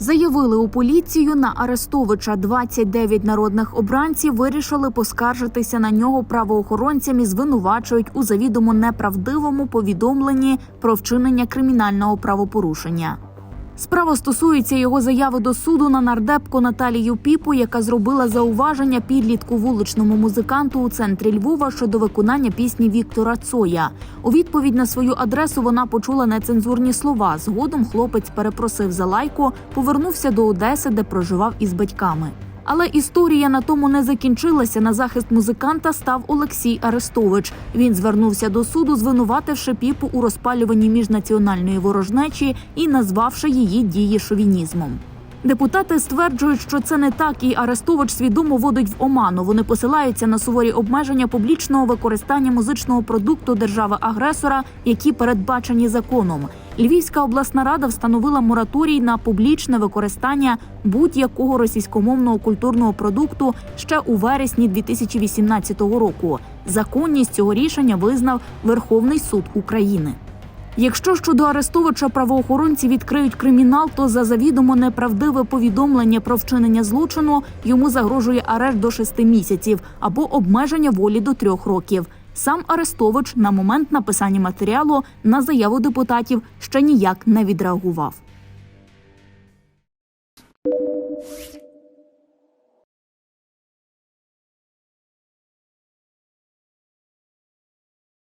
Заявили у поліцію на Арестовича 29 народних обранців вирішили поскаржитися на нього правоохоронцям і звинувачують у завідомо неправдивому повідомленні про вчинення кримінального правопорушення. Справа стосується його заяви до суду на нардепку Наталію Піпу, яка зробила зауваження підлітку вуличному музиканту у центрі Львова щодо виконання пісні Віктора Цоя. У відповідь на свою адресу вона почула нецензурні слова. Згодом хлопець перепросив за лайку, повернувся до Одеси, де проживав із батьками. Але історія на тому не закінчилася. На захист музиканта став Олексій Арестович. Він звернувся до суду, звинувативши піпу у розпалюванні міжнаціональної ворожнечі і назвавши її дії шовінізмом. Депутати стверджують, що це не так, і Арестович свідомо водить в оману. Вони посилаються на суворі обмеження публічного використання музичного продукту держави-агресора, які передбачені законом. Львівська обласна рада встановила мораторій на публічне використання будь-якого російськомовного культурного продукту ще у вересні 2018 року. Законність цього рішення визнав Верховний суд України. Якщо щодо Арестовича правоохоронці відкриють кримінал, то за завідомо неправдиве повідомлення про вчинення злочину йому загрожує арешт до шести місяців або обмеження волі до трьох років. Сам Арестович на момент написання матеріалу на заяву депутатів ще ніяк не відреагував.